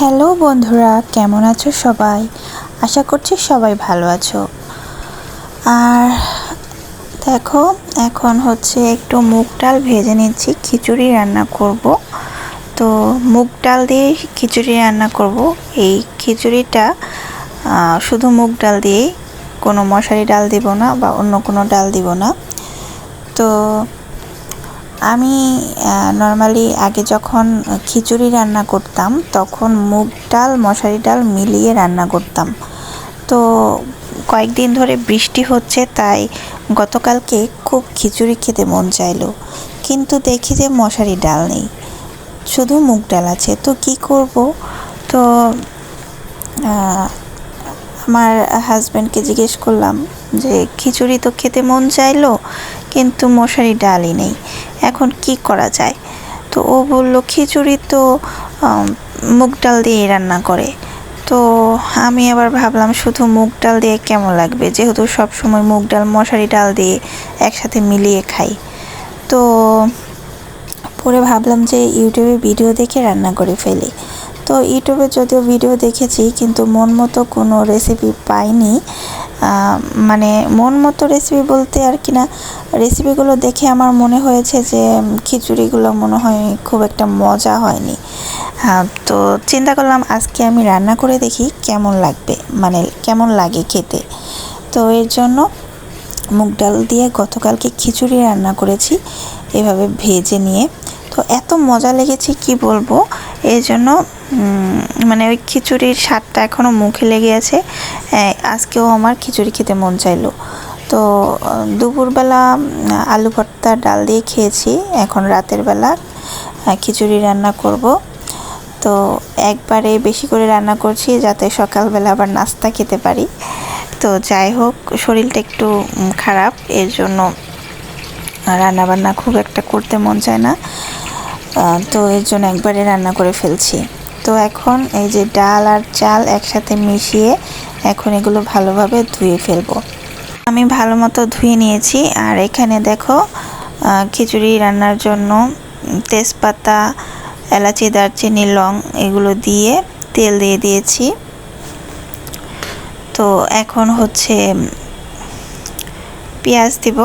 Hello বন্ধুরা, কেমন আছো সবাই? আশা করছি সবাই ভালো আছো। আর দেখো, এখন হচ্ছে একটু মুগ ডাল ভেজে নিচ্ছি, খিচুড়ি রান্না করব। তো মুগ ডাল দিয়ে খিচুড়ি রান্না করব। এই খিচুড়িটা শুধু মুগ ডাল দিয়েই, কোনো মশারি ডাল দিব না বা অন্য কোনো ডাল দিব না। তো আমি নর্মালি আগে যখন খিচুড়ি রান্না করতাম, তখন মুগ ডাল, মশারি ডাল মিলিয়ে রান্না করতাম। তো কয়েকদিন ধরে বৃষ্টি হচ্ছে, তাই গতকালকে খুব খিচুড়ি খেতে মন চাইলো। কিন্তু দেখি যে মশারি ডাল নেই, শুধু মুগ ডাল আছে। তো কি করব? তো আমার হাজব্যান্ডকে জিজ্ঞেস করলাম যে, খিচুড়ি তো খেতে মন চাইলো? কিন্তু মশারি ডালই নেই। এখন কি করা যায়? তো ও বলল, খিচুড়ি তো মুগ ডাল দিয়ে রান্না করে। তো আমি আবার ভাবলাম, শুধু মুগ ডাল দিয়ে কেমন লাগবে? যেহেতু সব সময় মুগ ডাল, মশারি ডাল দিয়ে একসাথে মিলিয়ে খাই। তো পরে ভাবলাম যে ইউটিউবে ভিডিও দেখে রান্না করে ফেলি। তো ইউটিউবে যদিও ভিডিও দেখেছি, কিন্তু মন মতো কোনো রেসিপি পাইনি। মানে মন মতো রেসিপি বলতে আর কি না রেসিপিগুলো দেখে আমার মনে হয়েছে যে খিচুড়িগুলো মনে হয় খুব একটা মজা হয়নি। হ্যাঁ তো চিন্তা করলাম আজকে আমি রান্না করে দেখি কেমন লাগবে মানে কেমন লাগে খেতে। তো এর জন্য মুগ ডাল দিয়ে গতকালকে খিচুড়ি রান্না করেছি, এভাবে ভেজে নিয়ে। তো এত মজা লেগেছে, কি বলব? এই জন্য মানে ওই খিচুড়ির স্বাদটা এখনও মুখে লেগে আছে। আজকেও আমার খিচুড়ি খেতে মন চাইলো। তো, দুপুরবেলা, আলু ভর্তা, ডাল দিয়ে খেয়েছি। এখন রাতের বেলা খিচুড়ি রান্না করব। তো, একবারে বেশি করে রান্না করছি যাতে সকালবেলা আবার নাস্তা খেতে পারি। তো, যাই হোক, শরীরটা একটু খারাপ। এর জন্য রান্না বান্না খুব একটা করতে মন চায় না। তো এর জন্য একবারে রান্না করে ফেলছি। তো এখন এই যে ডাল আর চাল একসাথে মিশিয়ে এখন এগুলো ভালোভাবে ধুয়ে ফেলব। আমি ভালো মতো ধুয়ে নিয়েছি আর এখানে দেখো খিচুড়ি রান্নার জন্য তেজপাতা, এলাচি, দারচিনি, লং এগুলো দিয়ে তেল দিয়ে দিয়েছি। তো এখন হচ্ছে পেঁয়াজ দিব।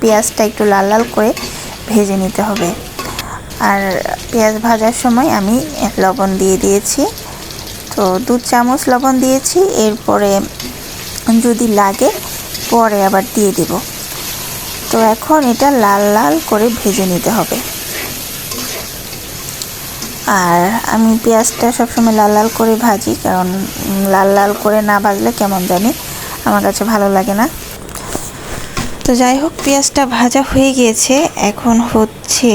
পেঁয়াজটা একটু লাল লাল করে ভেজে নিতে হবে। আর পেঁয়াজ ভাজার সময় আমি লবণ দিয়ে দিয়েছি। তো দু চামচ লবণ দিয়েছি, এরপরে যদি লাগে পরে আবার দিয়ে দিব। তো এখন এটা লাল লাল করে ভেজে নিতে হবে। আর আমি পেঁয়াজটা সবসময় লাল লাল করে ভাজি, কারণ লাল লাল করে না ভাজলে কেমন জানি? আমার কাছে ভালো লাগে না। তো যাই হোক, পেঁয়াজটা ভাজা হয়ে গিয়েছে। এখন হচ্ছে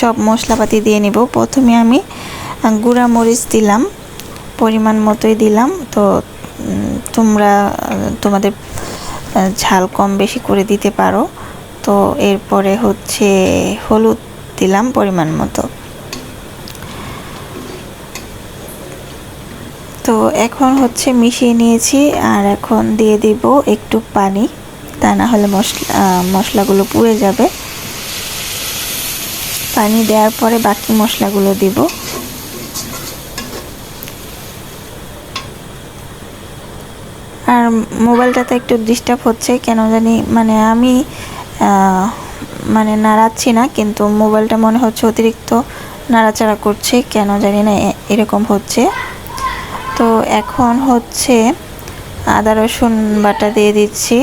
সব মশলাপাতি দিয়ে নিব। প্রথমে আমি গুঁড়া মরিচ দিলাম, পরিমাণ মতোই দিলাম। তো তোমরা তোমাদের ঝাল কম বেশি করে দিতে পারো। তো, এরপরে হচ্ছে হলুদ দিলাম পরিমাণ মতো। তো, এখন হচ্ছে মিশিয়ে নিয়েছি আর এখন দিয়ে দিব একটু পানি। তা না হলে মশলা মশলাগুলো পুড়ে যাবে। পানি দেওয়ার পরে বাকি মশলাগুলো দিব। আর মোবাইলটাতে একটু ডিস্টার্ব হচ্ছে, কেন জানি মানে আমি মানে নাড়াচ্ছি না, কিন্তু মোবাইলটা মনে হচ্ছে অতিরিক্ত নাড়াচাড়া করছে, কেন জানি না এরকম হচ্ছে। তো এখন হচ্ছে আদা রসুন বাটা দিয়ে দিচ্ছি,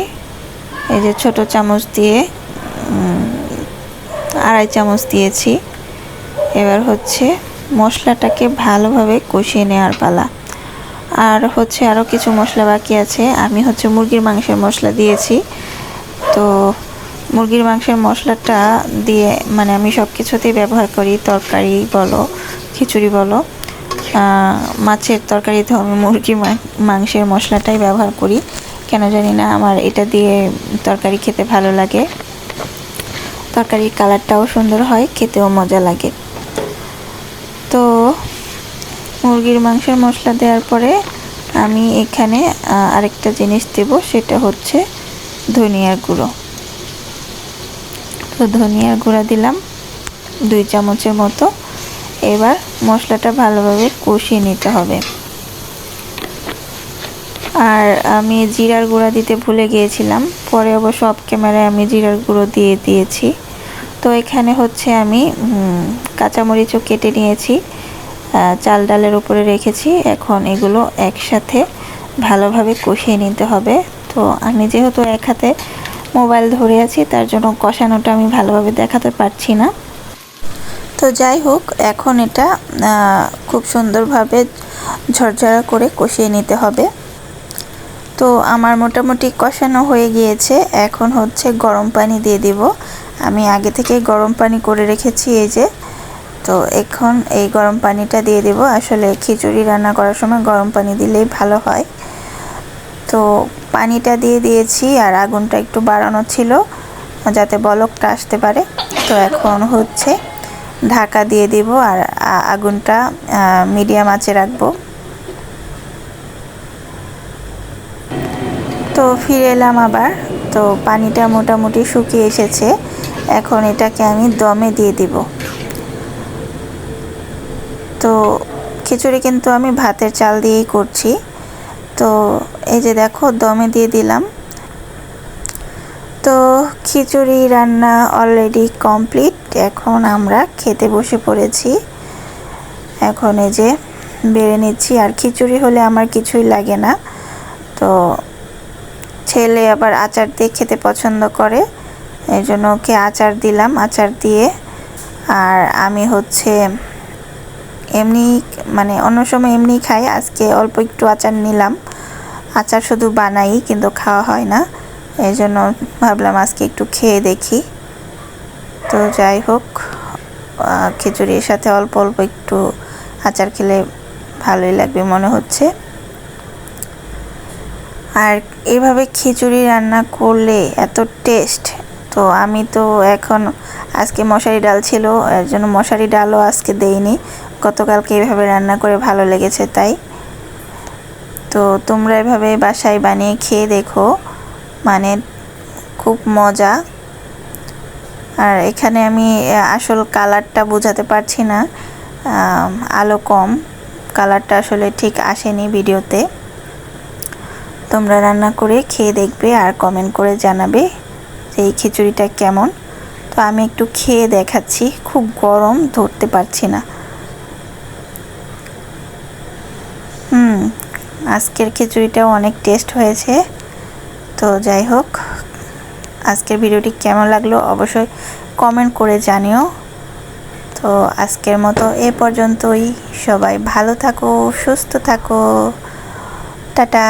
এই যে ছোট চামচ দিয়ে আড়াই চামচ দিয়েছি। এবার হচ্ছে মশলাটাকে ভালোভাবে কষিয়ে নেওয়ার পালা। আর হচ্ছে আরও কিছু মশলা বাকি আছে। আমি হচ্ছে মুরগির মাংসের মশলা দিয়েছি। তো মুরগির মাংসের মশলাটা দিয়ে মানে আমি সব কিছুতেই ব্যবহার করি। তরকারি বলো, খিচুড়ি বলো। মাছের তরকারিতেও আমি মুরগির মাংসের মশলাটাই ব্যবহার করি। কেন জানি না আমার এটা দিয়ে তরকারি খেতে ভালো লাগে। তরকারির কালারটাও সুন্দর হয়, খেতেও মজা লাগে। তো মুরগির মাংসের মশলা দেওয়ার পরে আমি এখানে আরেকটা জিনিস দেব, সেটা হচ্ছে ধনিয়ার গুঁড়ো। তো ধনিয়ার গুঁড়া দিলাম দুই চামচের মতো। এবার মশলাটা ভালোভাবে কষিয়ে নিতে হবে। আর আমি জিরার গুঁড়া দিতে ভুলে গিয়েছিলাম, পরে অবশ্য অফ ক্যামেরায় আমি জিরার গুঁড়ো দিয়ে দিয়েছি। তো এখানে হচ্ছে আমি কাঁচামরিচও কেটে নিয়েছি চাল ডালের উপরে রেখেছি। এখন এগুলো একসাথে ভালোভাবে কষিয়ে নিতে হবে। তো আমি যেহেতু এক হাতে মোবাইল ধরে আছি, তার জন্য কষানোটা আমি ভালোভাবে দেখাতে পারছি না। তো যাই হোক, এখন এটা খুব সুন্দরভাবে ঝরঝরা করে কষিয়ে নিতে হবে। তো আমার মোটামুটি কষানো হয়ে গিয়েছে। এখন হচ্ছে গরম পানি দিয়ে দিব। আমি আগে থেকে গরম পানি করে রেখেছি, এই যে। তো এখন এই গরম পানিটা দিয়ে দেব। আসলে খিচুড়ি রান্না করার সময় গরম পানি দিলেই ভালো হয়। তো পানিটা দিয়ে দিয়েছি আর আগুনটা একটু বাড়ানো ছিল, যাতে বলকটা আসতে পারে। তো এখন হচ্ছে ঢাকা দিয়ে দিব আর আগুনটা মিডিয়াম আঁচে রাখব। তো ফিরে এলাম আবার। তো পানিটা মোটামুটি শুকিয়ে এসেছে। এখন এটাকে আমি দমে দিয়ে দিব। তো খিচুড়ি কিন্তু আমি ভাতের চাল দিয়েই করছি। তো এই যে দেখো, দমে দিয়ে দিলাম। তো খিচুড়ি রান্না অলরেডি কমপ্লিট এখন আমরা খেতে বসে পড়েছি। এখন এই যে বেড়ে নিচ্ছি। আর খিচুড়ি হলে আমার কিছুই লাগে না। তো ছেলে আবার আচার দিয়ে খেতে পছন্দ করে। এই জন্য ওকে আচার দিলাম, আচার দিয়ে। আর আমি হচ্ছে এমনি মানে অন্য সময় এমনি খাই, আজকে অল্প একটু আচার নিলাম। আচার শুধু বানাই, কিন্তু খাওয়া হয় না। এই জন্য ভাবলাম আজকে একটু খেয়ে দেখি। তো যাই হোক খিচুড়ির সাথে অল্প অল্প একটু আচার খেলে ভালোই লাগবে মনে হচ্ছে। আর এভাবে খিচুড়ি রান্না করলে এত টেস্ট তো আমি তো এখন আজকে মশারি ডাল ছিল, এর জন্য মশারি ডালও আজকে দেইনি। গতকালকে এভাবে রান্না করে ভালো লেগেছে তাই। তো তোমরা এভাবে বাসায় বানিয়ে খেয়ে দেখো মানে খুব মজা। আর এখানে আমি আসল কালারটা বোঝাতে পারছি না আলো কম। কালারটা আসলে ঠিক আসেনি ভিডিওতে। তোমরা রান্না করে খেয়ে দেখবে আর কমেন্ট করে জানাবে যে এই খিচুড়িটা কেমন। তো আমি একটু খেয়ে দেখাচ্ছি, খুব গরম ধরতে পারছি না। হুম, আজকের খিচুড়িটাও অনেক টেস্ট হয়েছে। তো যাই হোক, আজকের ভিডিওটি কেমন লাগল অবশ্যই কমেন্ট করে জানিও। তো আজকের মতো এ পর্যন্তই। সবাই ভালো থাকো, সুস্থ থাকো। টাটা